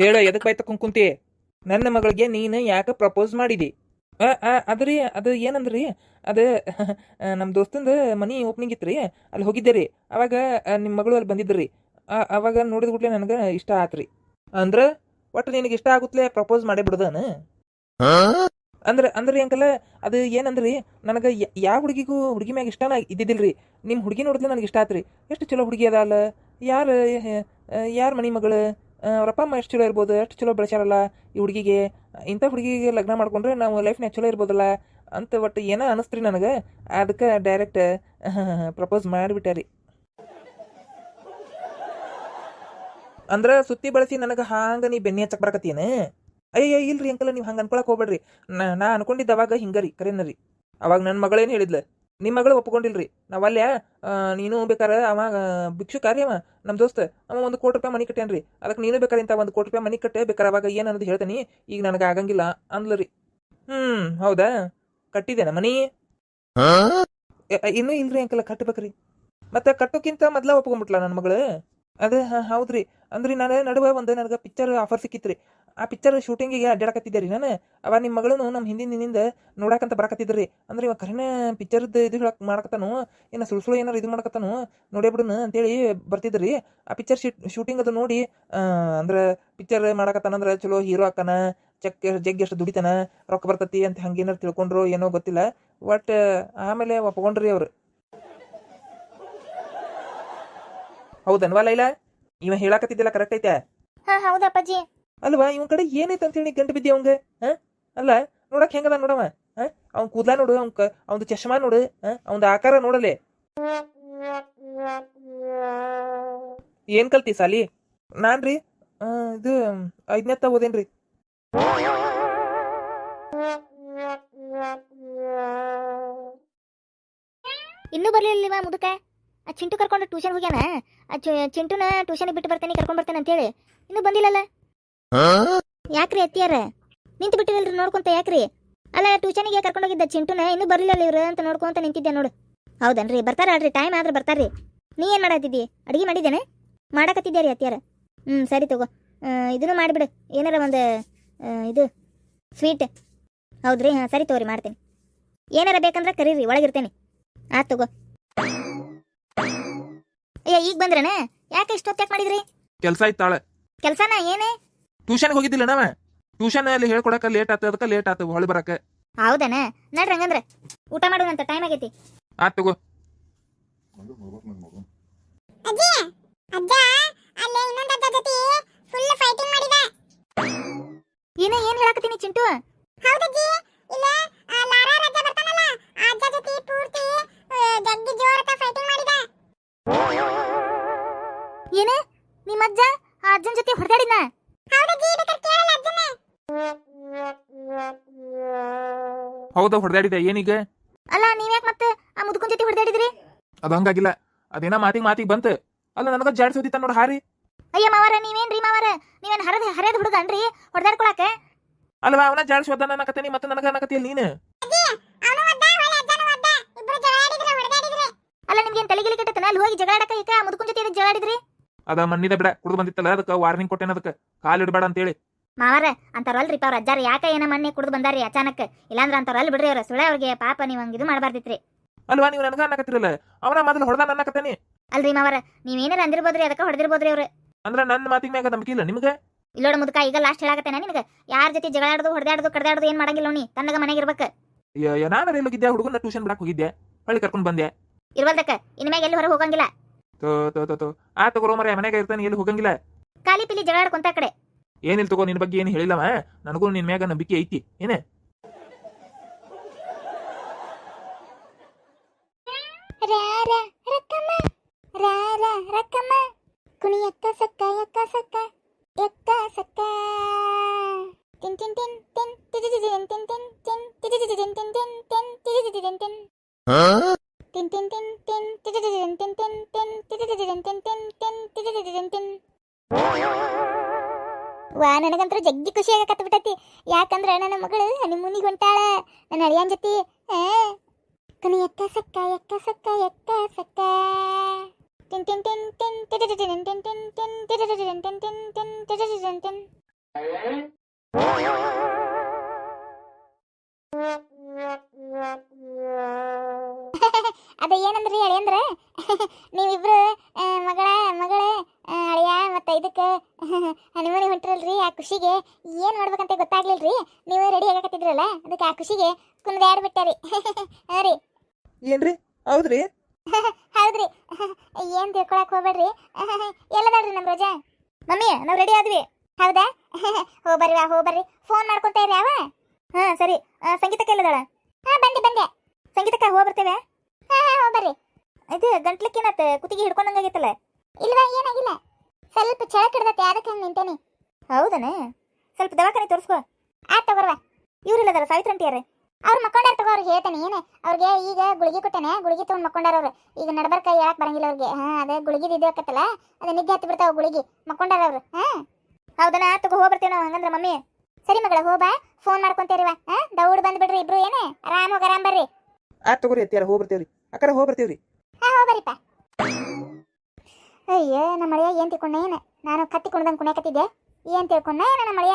ಹೇಳ, ಎದಕ್ ಬಾಯ್ ತಕೊಂಡ್ ಕುಂತಿ ನನ್ನ ಮಗಳಿಗೆ ನೀನು ಯಾಕೆ ಪ್ರಪೋಸ್ ಮಾಡಿದಿ? ಅದ್ರಿ ಅದು ಏನಂದ್ರಿ? ಅದ ನಮ್ಮ ದೋಸ್ತಂದು ಮನಿ ಓಪನಿಂಗ್ ಇತ್ತು ರೀ ಅಲ್ಲಿ ಹೋಗಿದ್ದೆ ರೀ. ಅವಾಗ ನಿಮ್ಮ ಮಗಳು ಅಲ್ಲಿ ಬಂದಿದ್ರಿ ಅವಾಗ ನೋಡಿದ ಕೂಡಲೇ ನನಗೆ ಇಷ್ಟ ಆತ್ರಿ. ಅಂದ್ರೆ, ಒಟ್ಟು ನಿನಗೆ ಇಷ್ಟ ಆಗುತ್ತಲೇ ಪ್ರಪೋಸ್ ಮಾಡೇ ಬಿಡ್ದನ ಅಂದ್ರೆ ಅಂದ್ರೆ ಅಂಕಲ್ಲ ಅದು ಏನಂದ್ರಿ? ನನಗೆ ಯಾವ ಹುಡುಗಿಗೂ ಹುಡುಗಿ ಮ್ಯಾಗ ಇಷ್ಟನ ಇದ್ದಿದ್ದಿಲ್ರಿ. ನಿಮ್ಮ ಹುಡುಗಿ ನೋಡಿದ್ಲೆ ನನಗೆ ಇಷ್ಟ ಆತ್ರಿ. ಎಷ್ಟು ಚಲೋ ಹುಡುಗಿ ಅದ ಅಲ್ಲ. ಯಾರು ಯಾರ ಮನಿ ಮಗಳು? ಅವ್ರಪ್ಪ ಅಮ್ಮ ಎಷ್ಟು ಚಲೋ ಇರ್ಬೋದು, ಎಷ್ಟು ಚಲೋ ಬೆಳೆಸ್ಯಾರಲ್ಲ ಈ ಹುಡುಗಿಗೆ? ಇಂಥ ಹುಡುಗಿಗೆ ಲಗ್ನ ಮಾಡ್ಕೊಂಡ್ರೆ ನಾವು ಲೈಫ್ನ ಚಲೋ ಇರ್ಬೋದಲ್ಲ ಅಂತ ಒಟ್ಟು ಏನೋ ಅನಿಸ್ತ್ರಿ ನನಗೆ? ಅದಕ್ಕೆ ಡೈರೆಕ್ಟ್ ಪ್ರಪೋಸ್ ಮಾಡಿಬಿಟ್ಟೆ ರೀ ಅಂದ್ರೆ ಸುತ್ತಿ ಬಳಸಿ ನನಗೆ ಹಾಂಗ ನೀ ಬೆನ್ನಿ ಹಚ್ಚಕ್ ಬರಕತ್ತೀನಿ ಅಯ್ಯ ಇಲ್ರಿ ಅಂಕಲ್, ನೀವು ಹಂಗೆ ಅನ್ಕೊಳಕ್ ಹೋಗ್ಬೇಡ್ರಿ. ನಾ ನಾ ಅನ್ಕೊಂಡಿದ್ದ ಅವಾಗ ಹಿಂಗರಿ ಕರೇನ ರೀ ಅವಾಗ ನನ್ನ ಮಗಳೇನು ಹೇಳಿದ್ಲ? ನಿಮ್ಮ ಮಗಳು ಒಪ್ಕೊಂಡಿಲ್ರಿ ನಾವು ಅಲ್ಲೇ ನೀನು ಬೇಕಾರ ಅವ ಭಿಕ್ಷುಕಾರಿ ಅವ ನಮ್ಮ ದೋಸ್ತ. ಅವ ಒಂದು ಕೋಟಿ ರೂಪಾಯಿ ಮನಿ ಕಟ್ಟೇನ್ರಿ ಅದಕ್ಕೆ ನೀನು ಬೇಕಾರೆ ಇಂಥ ಒಂದು ಕೋಟಿ ರೂಪಾಯಿ ಮನಿ ಕಟ್ಟೆ ಬೇಕಾರ ಅವಾಗ ಏನು ಅನ್ನೋದು ಹೇಳ್ತೀನಿ. ಈಗ ನನಗೆ ಆಗಂಗಿಲ್ಲ ಅಂದ್ಲರಿ. ಹ್ಮ್ ಹೌದಾ? ಕಟ್ಟಿದೇನ ಮನಿ? ಇನ್ನೂ ಇಲ್ರಿ ಅಂಕಲ್ಲ ಕಟ್ಟಬೇಕ್ರಿ ಮತ್ತೆ ಕಟ್ಟೋಕ್ಕಿಂತ ಮೊದ್ಲ ಒಪ್ಕೊಂಡ್ಬಿಟ್ಲ ನನ್ನ ಮಗಳು. ಅದೇ ಹಾಂ ಹೌದ್ರಿ. ಅಂದ್ರಿ ನಾನು ನಡುವೆ ಒಂದು ನನಗೆ ಪಿಕ್ಚರ್ ಆಫರ್ ಸಿಕ್ಕಿತ್ರಿ. ಆ ಪಿಕ್ಚರ್ ಶೂಟಿಂಗಿಗೆ ಅಡ್ಡಾಡಕತ್ತಿದ್ದೆ ರೀ ನಾನು. ಅವ ನಿಮ್ಮ ಮಗಳನ್ನು ನಮ್ಮ ಹಿಂದಿನಿಂದ ದಿನಿಂದ ನೋಡಾಕಂತ ಬರಾಕತ್ತಿದ್ರಿ. ಅಂದ್ರೆ ಇವಾಗ ಕರೆನ ಪಿಕ್ಚರ್ದು ಇದು ಹೇಳಕ್ ಮಾಡಕತ್ತಾನು. ಏನು ಸುಳ್ಳು ಸುಳ್ಳು ಏನಾರು ಇದು ಮಾಡಕತ್ತಾನು. ನೋಡೇ ಬಿಡೋಣ ಅಂತೇಳಿ ಬರ್ತಿದ್ರಿ ಆ ಪಿಕ್ಚರ್ ಶೂಟಿಂಗ್ ಅದು ನೋಡಿ ಅಂದ್ರೆ ಪಿಕ್ಚರ್ ಮಾಡಕತ್ತಾನಂದ್ರೆ ಚಲೋ ಹೀರೋ ಹಾಕನ ಚೆಕ್ ಜಗ್ ಎಷ್ಟು ದುಡಿತಾನ, ರೊಕ್ಕ ಬರ್ತತಿ ಅಂತ ಹಂಗೇನಾರು ತಿಳ್ಕೊಂಡ್ರು ಏನೋ ಗೊತ್ತಿಲ್ಲ. ಬಟ್ ಆಮೇಲೆ ಒಪ್ಕೊಂಡ್ರಿ ಅವ್ರು. ಹೌದನ್ವಾ ಲೈಲಾ? ಇವ ಹೇಳಾಕತ್ತಿದ್ದಿಲ್ಲ ಕರೆಕ್ಟ್ ಐತೆ? ಹಾ, ಹೌದಾ ಅಲ್ವಾ? ಇವನ್ ಕಡೆ ಏನೈತೆ ಅಂತ ಹೇಳಿ ಗಂಟು ಬಿದ್ದಿ ಅವಂಗ? ಅಲ್ಲ, ನೋಡಕ್ ಹೆಂಗದ ನೋಡವ? ಹಾ? ಅವ್ನ ಕೂದ್ಲ ನೋಡು, ಅವ್ನ ಕ ಚಶ್ಮಾ ನೋಡು, ಹಾ? ಆಕಾರ ನೋಡಲೆ. ಏನ್ ಕಲ್ತಿ ಸಾಲಿ? ನಾನ್ರಿ ಇದು ಐದನೇತ್ತ ಓದೇನ್ರಿ. ಇನ್ನೂ ಬರ್ಲಿಲ್ಲ ಮುದುಕ? ಆ ಚಿಂಟು ಕರ್ಕೊಂಡು ಟ್ಯೂಷನ್ ಹೋಗ್ಯಾನ? ಆ ಚಿಂಟುನ ಟ್ಯೂಷನ್ ಬಿಟ್ಟು ಬರ್ತೇನೆ, ಕರ್ಕೊಂಡ್ ಬರ್ತೇನೆ ಅಂತೇಳಿ. ಇನ್ನೂ ಬಂದಿಲ್ಲಲ್ಲ? ಯಾಕ್ರಿ ಅತ್ತಿಯಾರ? ನಿಂತು ಬಿಟ್ಟಿರಲ್ರಿ ನೋಡ್ಕೊಂತ ಯಾಕ್ರಿ? ಅಲ್ಲ ಟ್ಯೂಷನಿಗೆ ಕರ್ಕೊಂಡು ಹೋಗಿದ್ದ ಚಿಂಟುನ ಇನ್ನೂ ಬರ್ಲಿಲ್ಲ ಇವ್ರು ಅಂತ ನೋಡ್ಕೊಂತ ನಿಂತಿದ್ದೆ ನೋಡು. ಹೌದನ್ರಿ ಬರ್ತಾರ ಅಲ್ರಿ ಟೈಮ್ ಆದ್ರೆ ಬರ್ತಾರ್ರಿ. ನೀ ಏನು ಮಾಡತ್ತಿದ್ದಿ ಅಡಿಗೆ ಮಾಡಿದ್ದೇನೆ? ಮಾಡಕತ್ತಿದ್ದೆ ರೀ ಅತ್ತಿಯಾರ. ಹ್ಞೂ ಸರಿ ತಗೋ. ಇದನ್ನು ಮಾಡಿಬಿಡು. ಏನಾರ ಒಂದು ಇದು ಸ್ವೀಟ್ ಹೌದ್ರಿ ಹಾ ಸರಿ ತಗೋರಿ ಮಾಡ್ತೀನಿ. ಏನಾರ ಬೇಕಂದ್ರೆ ಕರೀರಿ ಒಳಗಿರ್ತೇನೆ. ಆತ್ ತಗೋ. ಅಯ್ಯ ಈಗ ಬಂದ್ರನ? ಯಾಕೆ ಇಷ್ಟೊತ್ತು ಯಾಕೆ ಮಾಡಿದ್ರಿ? ಕೆಲ್ಸ ಇತ್ತಾಳೆ ಕೆಲ್ಸನ ಏನೇ? ಟ್ಯೂಷನ್ ಹೋಗಿದ್ದಿಲ್ಲ ನಾವ ಟ್ಯೂಷನ್ ಅಲ್ಲಿ ಹೇಳ್ಕೊಡಕ ಲೇಟ್ ಆತ ಅದಕ್ಕೆ ಲೇಟ್ ಆತ ಹೊಳಿ ಬರಕ. ಹೌದನ? ನಡ್ರಿ ಹಂಗಂದ್ರ. ಊಟ ಮಾಡೋಣಂತ ಟೈಮ್ ಆಗೈತಿ. ಆತ್ ತಗೋ. ಅಜ್ಜಿ ಅಜ್ಜ ಅಲ್ಲೇ ಇನ್ನೊಂದು ಅಜ್ಜ ಜೊತೆ ಫುಲ್ ಫೈಟಿಂಗ್ ಮಾಡಿದ. ಏನೇ ಏನ್ ಹೇಳಕತ್ತೀನಿ ಚಿಂಟು? ಹೌದಜ್ಜಿ ಇಲ್ಲ ಆ ಲಾರಾ ರಾಜ ಬರ್ತಾನಲ್ಲ ಆ ಅಜ್ಜ ಜೊತೆ ಪೂರ್ತಿ ಆ, ಜಗ್ಗಿ ತ ಫೈಟಿಂಗ್ ಮಾಡಿದ. ಏನೇ ನಿಮ್ಮ ಅಜ್ಜ ಆ ಅಜ್ಜನ ಜೊತೆ ಹೊಡೆದಾಡಿನ ಹೌದಾ ಹೊಡೆದಾಡಿದೆ ಏನೀಗ? ಅಲ್ಲ ನೀವ್ಯಾಕ್ ಮತ್ತೆ ಆ ಮುದುಕನ್ ಜೊತೆ ಹೊಡೆದಾಡಿದ್ರಿ? ಅದು ಹಂಗಾಗಿಲ್ಲ. ಅದೇನ ಮಾತಿಗೆ ಮಾತಿಗೆ ಬಂತ. ಅಲ್ಲ ನನಗ ಜಾಡ್ಸೋದಿತ್ತ ನೋಡ ಹಾರಿ. ಅಯ್ಯ ಮಾವಾರ ನೀವೇನ್ರಿ ಮಾವಾರ? ನೀವೇನ್ ಹರದ ಹರಿಯದ ಹುಡುಗನ್ರಿ? ಹೊಡೆದಾಡ್ಕೊಳಕ್ಕೆ? ಅಲ್ವಾ ಅವನ ಜಾಡ್ಸೋದ ಅನ್ನಕತ್ತೀನಿ ಮತ್ತೆ ನನಗ ಅನ್ನಕತ್ತಿಯಲ್ಲ ನೀನು? ಅಲ್ಲ ನಿಮ್ಗೆ ತಲೆಗಿಲಿ ಕೆಟ್ಟತನ? ಅಲ್ಲಿ ಹೋಗಿ ಜಗಳಾಡಕ ಈಗ ಮುದುಕನ್ ಜೊತೆ ಜಗಳಾಡಿದ್ರಿ ಅದ ಮಣ್ಣಿದ ಬಿಡ ಕುಡಿದು ಬಂದಿತ್ತಲ್ಲ ಅದಕ್ಕೆ ವಾರ್ನಿಂಗ್ ಕೊಟ್ಟೇನ ಅದಕ್ಕೆ ಕಾಲು ಇಡಬೇಡ ಅಂತೇಳಿ. ಮಾವಾರ ಅಂತಾರಲ್ರಿ ಅವ್ರ ಅಜ್ಜಾರ ಯಾಕ ಏನ ಮನ್ನೆ ಕುಡಿದು ಬಂದಾರಿ ಅಚಾನಕ್? ಇಲ್ಲಾಂದ್ರ ಅಂತಾರಲ್ ಬಿಡ್ರಿ ಅವ್ರ ಸುಳೆ ಅವ್ರಿಗೆ ಪಾಪ ನೀವ್ ಹಂಗಿದು ಮಾಡಬಾರ್ದಿತ್ರಿ. ಅಲ್ವಾ ನೀವು ನನಗ ಅನ್ನಕತ್ತಿರಲ್ಲ? ಅವನ ಮೊದಲು ಹೊಡೆದ ಅನ್ನಕತ್ತೀನಿ. ಅಲ್ರಿ ಮಾವಾರ ನೀವೇನಾರ ಅಂದಿರ್ಬೋದ್ರಿ ಅದಕ್ಕ ಹೊಡೆದಿರ್ಬೋದ್ರಿ ಅವ್ರ. ಅಂದ್ರ ನನ್ನ ಮಾತಿಗೆ ಮ್ಯಾಗ ನಂಬಿಕೆ ಇಲ್ಲ ನಿಮಗೆ? ಇಲ್ಲೋಡ ಮುದುಕ ಈಗ ಲಾಸ್ಟ್ ಹೇಳಾಕತ್ತೇನ ನಿನಗ. ಯಾರ ಜೊತೆ ಜಗಳಾಡೋದು ಹೊಡೆದಾಡೋದು ಕಡ್ದಾಡೋದು ಏನ್ ಮಾಡಂಗಿಲ್ಲ ನೀ ತನ್ನಗ ಮನೆಗೆ ಇರ್ಬೇಕು. ನಾನು ಎಲ್ಲಿ ಹೋಗಿದ್ದೆ ಹುಡುಗನ ಟ್ಯೂಷನ್ ಬಿಡಕ್ ಹೋಗಿದ್ದೆ ಹೊಳ್ಳಿ ಕರ್ಕೊಂಡ್ ಬಂದೆ ಇರ್ವಲ್ದಕ್ಕ ಇನ್ಮ್ಯಾಗ ಎಲ್ಲಿ ಹೊರಗೆ ಹೋಗಂಗಿಲ್ಲ. ತೋ ತೋ ತೋ ಆ ತಗೋರೋ ಮರ ಮನೆಗೆ ಇರ್ತಾನೆ ಎಲ್ಲಿ ಹೋಗಂಗಿಲ್ಲ? ಕಾಲಿ ಪಿಲಿ ಜಗಳಾಡ್ಕೊಂತ ಕಡೆ. ಏನಿಲ್ಲ ತಗೋ ನಿನ್ ಬಗ್ಗೆ ಏನು ಹೇಳಿಲ್ಲವ ನನಗೂ ನಿನ್ ಮ್ಯಾಗ ನಂಬಿಕೆ ಐತಿ ಏನ ವಾ ನನಗಂತೂ ಜಗ್ಗಿ ಖುಷಿ ಆಗಕತ್ತ ಬಿಟ್ಟೈತಿ ಯಾಕಂದ್ರೆ ನನ್ನ ಮಗಳು ಹನಿಮೂನಿಗೆ ಹೊಂಟಾಳ ನನ್ನ ಅಳಿಯನ್ ಜೊತೆ ಕಣಿ ಎಕ್ಕ ಸಕ್ಕ ಎಕ್ಕ ಸಕ್ಕ ಎಕ್ಕ ಸಕ್ಕ ಟಿನ್ ಟಿನ್ ಟಿನ್ ಟಿನ್ ಟಿನ್ ಟಿನ್ ಟಿನ್ ಟಿನ್ ಟಿನ್ ಟಿನ್ ಟಿನ್ ಟಿನ್ ಟಿನ್ ಟಿನ್ ಟಿನ್ ಅದ ಏನಂದ್ರಿ ನೀವಿಬ್ರು ಮಗಳ ಮಗಳ ಅಳಿಯ ಮತ್ತೆ ಇದಕ್ಕೆ ಹನಿಮನಿ ಹೊಂಟ್ರಲ್ರಿ ಆ ಖುಷಿಗೆ ಏನು ಮಾಡ್ಬೇಕಂತ ಗೊತ್ತಾಗ್ಲಿಲ್ರಿ? ನೀವು ರೆಡಿ ಆಗಕತ್ತಿದ್ರಲ್ಲ ಅದಕ್ಕೆ ಆ ಖುಷಿಗೆ ಕುಂದ್ ಯಾರು ಬಿಟ್ಟಾರಿ. ಹಾಂ ರೀ ಏನ್ರಿ? ಹೌದ್ರಿ? ಹೌದ್ರಿ. ಏನ್ ತಿಳ್ಕೊಳಕ್ ಹೋಗ್ಬೇಡ್ರಿ. ಎಲ್ಲದಾಳ್ರಿ ನಮ್ ರೋಜಾ? ಮಮ್ಮಿ ನಾವ್ ರೆಡಿ ಆದ್ವಿ. ಹೌದಾ? ಹೋ ಬರ್ರಿ ಹೋ ಬರ್ರಿ. ಫೋನ್ ಮಾಡ್ಕೊಂತ ಇರಿ ಅವ? ಹಾ ಸರಿ. ಸಂಗೀತ ಸಂಗೀತಕ್ಕೆ ಎಲ್ಲದಾಳ? ಹಾ ಬಂದೆ ಬಂದೆ. ಸಂಗೀತಕ್ಕ ಹೋಗ್ಬರ್ತೇವೆ ಹಾ ಹಾ ಹೋ ಬರ್ರಿ. ಇದು ಗಂಟ್ಲಕ್ಕೇನತ್ತ ಕುತ್ತಿಗೆ ಹಿಡ್ಕೊಂಡಂಗಾಗೈತಲ್ಲ ಇಲ್ವಾ ಏನಾಗಿಲ್ಲ. ಸ್ವಲ್ಪ ಚಳಕ್ ಹಿಡ್ದತ್ತೆ ಅದಕ್ಕೆ ಹಂಗೆ ನಿಂತೇನಿ. ಹೌದನೇ? ಸ್ವಲ್ಪ ದವಾಖಾನೆ ತೋರಿಸ್ಕೋ. ಆತ್ ತಗೋರ್ವ. ಇವ್ರಿಲ್ಲದಾರ ಸಾವಿತ್ರಿ ಅಂಟಿಯಾರೆ ಅವ್ರು ಮಕ್ಕೊಂಡಾರ ತಗೋ ಅವ್ರಿಗೆ ಹೇಳ್ತಾನೆ ಏನು? ಅವ್ರಿಗೆ ಈಗ ಗುಳಿಗೆ ಕೊಟ್ಟೇನೆ ಗುಳಿಗೆ ತೊಗೊಂಡು ಮಕ್ಕೊಂಡಾರ ಅವ್ರು. ಈಗ ನಡ್ಬರ್ಕ ಹೇಳಕ್ ಬರಂಗಿಲ್ಲ ಅವ್ರಿಗೆ. ಹಾ ಅದೇ ಗುಳಿಗೆ ಇದ್ಬೇಕತ್ತಲ್ಲ ಅದೇ ನಿದ್ದೆ ಹತ್ತಿ ಬಿಡ್ತಾವ ಗುಳಿಗೆ. ಮಕ್ಕೊಂಡಾರ ಅವ್ರು ಹಾ? ಹೌದನ? ತಗೋ ಹೋಗಿ ನಾವು ಹಂಗಂದ್ರ ಮಮ್ಮಿ. ಸರಿ ಮಗಳ ಹೋಬಾ ಫೋನ್ ಮಾಡ್ಕೊಂತೀರಿವ ಹಾ? ದೌಡ್ ಬಂದ್ ಬಿಡ್ರಿ ಇಬ್ರು ಏನೇ? ಆರಾಮ ಹೋಗಿ ಆರಾಮ್ ಬರ್ರಿ. ಆ ತಗೋರಿ ಅತ್ತಿಯಾರ ಹೋಗಿ ಬರ್ತೇವ್ರಿ. ಅಕ್ಕಾರ ಹೋಗಿ ಹಾ ಹೋಗ್ಬರಿಪ್ಪ ಅಯ್ಯ ನಮ್ಮ ಮಳೆಯ ಏನ್ ತಿಳ್ಕೊಂಡ ಏನ ನಾನು ಕತ್ತಿ ಕುಣ್ದಂಗ್ ಕುಣ್ಯಾಕತ್ತಿದ್ದೆ ಏನ್ ತಿಳ್ಕೊಂಡ ಏನ ನಮ್ಮ ಮಳೆಯ